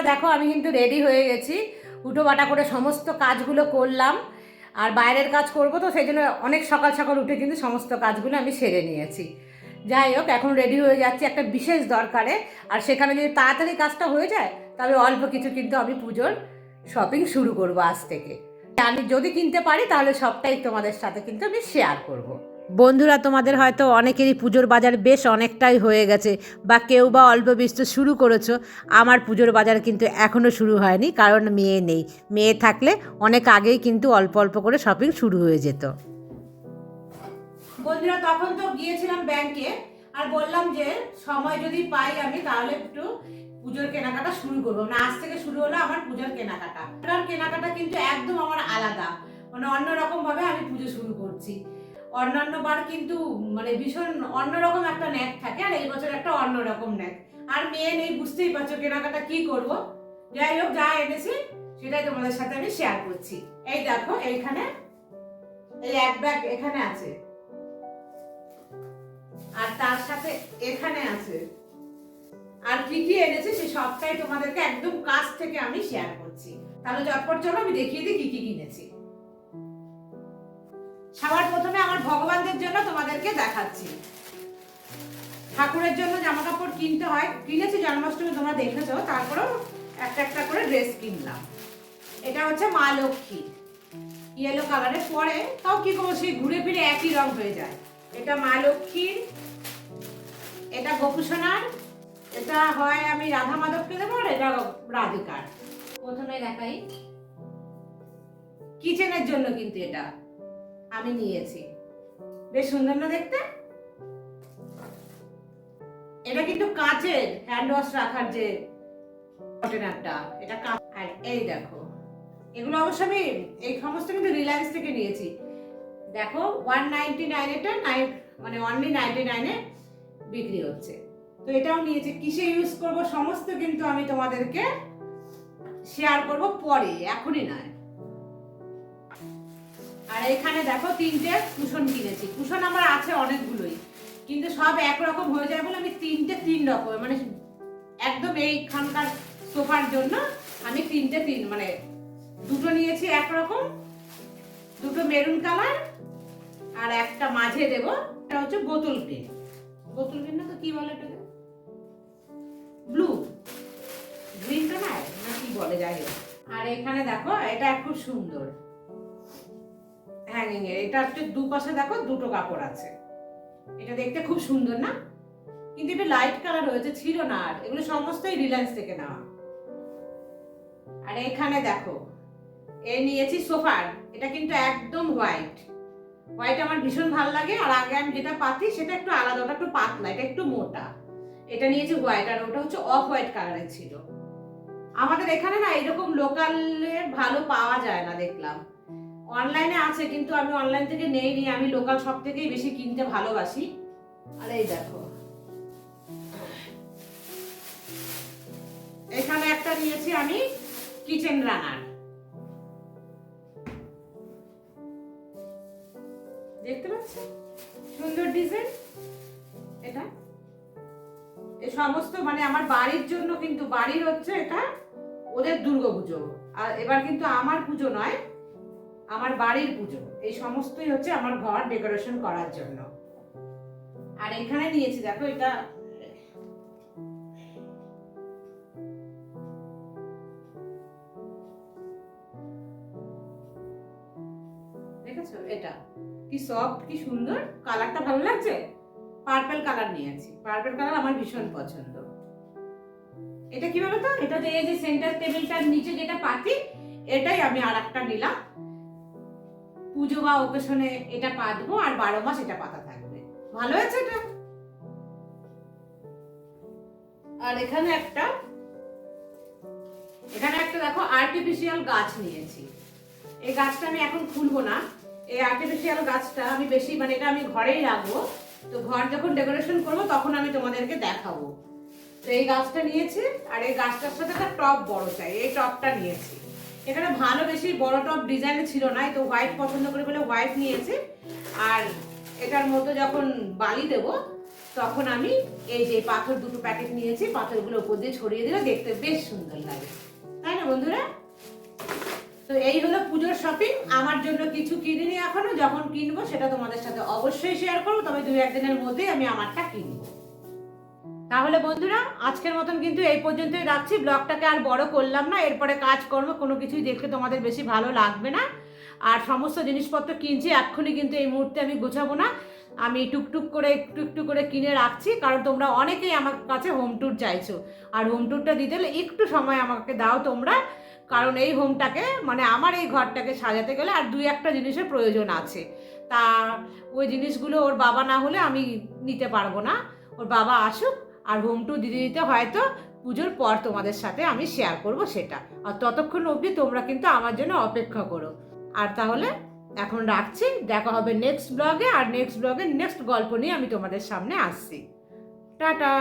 বন্ধুরা দেখো, আমি কিন্তু রেডি হয়ে গেছি। উঠো বাটা করে সমস্ত কাজগুলো করলাম। আর বাইরের কাজ করব তো, সেই জন্য অনেক সকাল সকাল উঠে কিন্তু সমস্ত কাজগুলো আমি সেরে নিয়েছি। যাই হোক, এখন রেডি হয়ে যাচ্ছি একটা বিশেষ দরকারে। আর সেখানে যদি তাড়াতাড়ি কাজটা হয়ে যায়, তবে অল্প কিছু কিন্তু আমি পুজোর শপিং শুরু করব আজ থেকে। আমি যদি কিনতে পারি, তাহলে সবটাই তোমাদের সাথে কিন্তু আমি শেয়ার করব। বন্ধুরা, তোমাদের হয়তো অনেকেরই পুজোর বাজার বেশ অনেকটাই হয়ে গেছে, বা কেউ বা অল্প বিস্তর শুরু করেছ। আমার পুজোর বাজার কিন্তু এখনও শুরু হয়নি, কারণ মেয়ে নেই। মেয়ে থাকলে অনেক আগেই কিন্তু অল্প অল্প করে শপিং শুরু হয়ে যেত। বন্ধুরা, তখন তো গিয়েছিলাম ব্যাংকে আর বললাম যে সময় যদি পাই আমি, তাহলে একটু পুজোর কেনাকাটা শুরু করব। মানে আজ থেকে শুরু হলো আমার পুজোর কেনাকাটা। কেনাকাটা কিন্তু একদম আমার আলাদা। মানে অন্যরকম ভাবে আমি পুজো শুরু করছি। অন্যান্য বার কিন্তু মানে ভীষণ অন্যরকম একটা ন্যাক থাকে আর এই বছর একটা অন্যরকম ন্যাক আর মেয়ে নেই, বুঝতেই পারছ কেনাকাটা কি করব। যাই হোক, যা এনেছি, সেটাই তোমাদের সাথে আমি শেয়ার করছি। এই দেখো, এইখানে, এই এক ব্যাগ এখানে আছে। আর তার সাথে এখানে আছে। আর কি কি এনেছে, সে সবটাই তোমাদেরকে একদম কাছ থেকে আমি শেয়ার করছি। তাহলে চটপট চলো, আমি দেখিয়ে দিই কি কি কিনেছি। সবার প্রথমে আমার ভগবানদের জন্য তোমাদেরকে দেখাচ্ছি। ঠাকুরের জন্য জামা কাপড় কিনতে হয়। কিনেছি, জন্মাষ্টমী তোমরা দেখেছ। তারপরেও একটা একটা করে ড্রেস কিনলাম। এটা হচ্ছে মা লক্ষ্মী। ইয়েলো কালারের পরে তাও কি করব, সেই ঘুরে ফিরে একই রং হয়ে যায়। এটা মা লক্ষ্মীর, এটা গোপুসোনার, এটা হয় আমি রাধা মাধবকে দেবো আর এটা রাধিকার। প্রথমে দেখাই। কিচেনের জন্য কিন্তু এটা। আমি নিয়েছি। বেশ সুন্দর না দেখতে? এটা কিন্তু কাচের হ্যান্ড ওয়াশ রাখার যে কন্টেনারটা এটা কাঁচ। আর এই দেখো, এগুলো অবশ্য আমি এই সমস্ত কিন্তু রিলায়েন্স থেকে নিয়েছি। দেখো ওয়ান নাইনটি নাইন এটা নাইন মানে অনলি নাইনটি নাইনে বিক্রি হচ্ছে। তো এটাও নিয়েছি। কিসে ইউজ করব, সমস্ত কিন্তু আমি তোমাদেরকে শেয়ার করব পরে, এখনই নয়। আর এখানে দেখো তিনটে কুশন কিনেছি। কুশন আমার আছে অনেকগুলোই। কিন্তু সব একরকম হয়ে যায় বলে আমি তিনটে তিন রকম মানে একদম এইখানকার সোফার জন্য আমি তিনটে তিন মানে দুটো নিয়েছি একরকম, দুটো মেরুন কালার আর একটা মাঝে দেব। এটা হচ্ছে বোতল গ্রিন বোতল গ্রিন না তো কি বলে এটাকে? ব্লু। গ্রিনটা না না কি বলে, যাই আর এখানে দেখো, এটা খুব সুন্দর। হ্যাঙ্গিং এর এটা হচ্ছে দুপাশে দেখো দুটো কাপড় আছে। এটা দেখতে খুব সুন্দর না? কিন্তু এটা লাইট কালার হয়েছে ছিল না আর। এগুলো সমস্তই রিলায়েন্স থেকে নেওয়া। আর এখানে দেখো, এ নিয়েছি সোফার এটা কিন্তু একদম হোয়াইট হোয়াইট আমার ভীষণ ভালো লাগে, আর আগে আমি যেটা পাতি সেটা একটু আলাদা, ওটা একটু পাতলা, এটা একটু মোটা। এটা নিয়েছি হোয়াইট আর ওটা হচ্ছে অফ হোয়াইট কালারের ছিল। আমাদের এখানে না এরকম লোকালের ভালো পাওয়া যায় না দেখলাম। অনলাইনে আছে, কিন্তু আমি অনলাইন থেকে নেই নি আমি লোকাল সব থেকেই বেশি কিনতে ভালোবাসি। আর এই দেখো। এখানে একটা নিয়েছি আমি কিচেন রানার দেখতে পাচ্ছ? সুন্দর ডিজাইন এটা। এই সমস্ত মানে আমার বাড়ির জন্য কিন্তু, বাড়ির হচ্ছে এটা ওদের দুর্গাপুজো। আর এবার কিন্তু আমার পুজো নয় আমার বাড়ির পুজো। এই সমস্তই হচ্ছে আমার ঘর ডেকোরেশন করার জন্য। আর এখানে নিয়েছি, দেখো এটা। দেখেছ? এটা। কি সফট কি সুন্দর। কালারটা ভালো লাগছে? পার্পল কালার নিয়েছি। পার্পল কালার আমার ভীষণ পছন্দ। এটা কি বলতো? এটা এই যে সেন্টার টেবিলটার নিচে যেটা পাতি, এটাই আমি আর একটা নিলাম। পুজো বা ওকেশনে এটা পাতবো আর বারো মাস এটা পাতা থাকবে। ভালো আছে এটা? আর এখানে একটা এখানে একটা দেখো আর্টিফিশিয়াল গাছ নিয়েছি। এই গাছটা আমি এখন খুলবো না। এই আর্টিফিশিয়াল গাছটা আমি বেশি মানে এটা আমি ঘরেই রাখব। তো ঘর যখন ডেকোরেশন করব, তখন আমি তোমাদেরকে দেখাবো। তো এই গাছটা নিয়েছি, আর এই গাছটার সাথে একটা টপ বড় চাই। এই টপটা নিয়েছি। এখানে ভালো বেশি বড় টপ ডিজাইন ছিল না তো হোয়াইট পছন্দ করে বলে হোয়াইট নিয়েছি। আর এটার মধ্যে যখন বালি দেব, তখন আমি এই যে পাথর দুটো প্যাকেট নিয়েছি, পাথরগুলো উপর দিয়ে ছড়িয়ে দিলে দেখতে বেশ সুন্দর লাগে। তাই না বন্ধুরা? তো এই হলো পুজোর শপিং আমার জন্য কিছু কিনিনি এখনও, যখন কিনবো সেটা তোমাদের সাথে অবশ্যই শেয়ার করব। তবে দুই একদিনের মধ্যেই আমি আমারটা কিনবো। তাহলে বন্ধুরা, আজকের মতন কিন্তু এই পর্যন্তই রাখছি। ব্লগটাকে আর বড় করলাম না, এরপরে কাজকর্ম, কোনো কিছুই দেখতে তোমাদের বেশি ভালো লাগবে না। আর সমস্ত জিনিসপত্র কিনছি, এক্ষুনি কিন্তু এই মুহূর্তে আমি গোছাবো না। আমি টুকটুক করে, একটু একটু করে কিনে রাখছি, কারণ তোমরা অনেকেই আমার কাছে হোম ট্যুর চাইছো। আর হোম ট্যুরটা দিতে হলে একটু সময় আমাকে দাও তোমরা, কারণ এই হোমটাকে মানে আমার এই ঘরটাকে সাজাতে গেলে আর দুই একটা জিনিসের প্রয়োজন আছে। তা ওই জিনিসগুলো ওর বাবা না হলে আমি নিতে পারব না। ওর বাবা আসুক আর হোম টু দিতে দিতে হয়তো পুজোর পর তোমাদের সাথে আমি শেয়ার করব সেটা। আর ততক্ষণ অবধি তোমরা কিন্তু আমার জন্য অপেক্ষা করো। আর তাহলে এখন রাখছি, দেখা হবে নেক্সট ব্লগে আর নেক্সট ব্লগে নেক্সট গল্প নিয়ে আমি তোমাদের সামনে আসছি। টাটা!